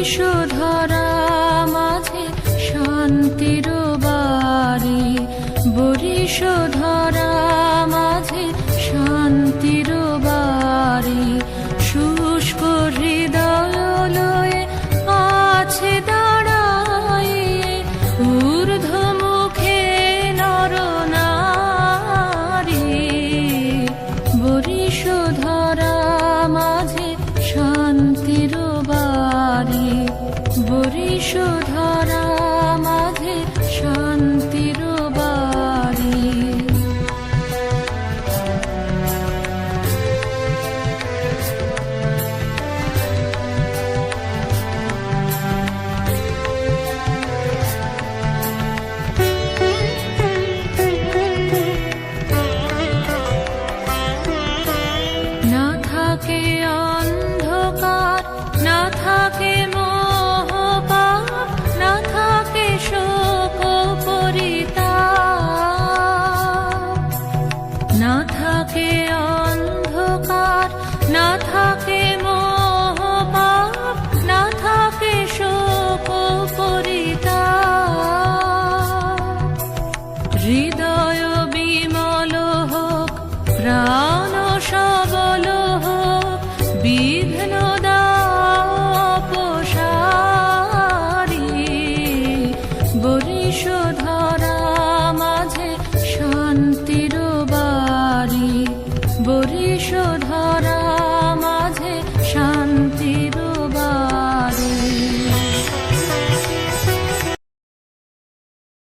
বিষধরা মাঝে শান্তির বাড়ি। বরিষধরা মাঝে শান্তির বাড়ি। শুষ্ক হৃদয় লয়ে আছে দাঁড়াই। ঊর্ধ্ব মুখে নর। নারী বরিষধরা মাঝে বিষধরা মাঝে শান্তির বাড়ি না থাকে আর नाथ বরিশোধা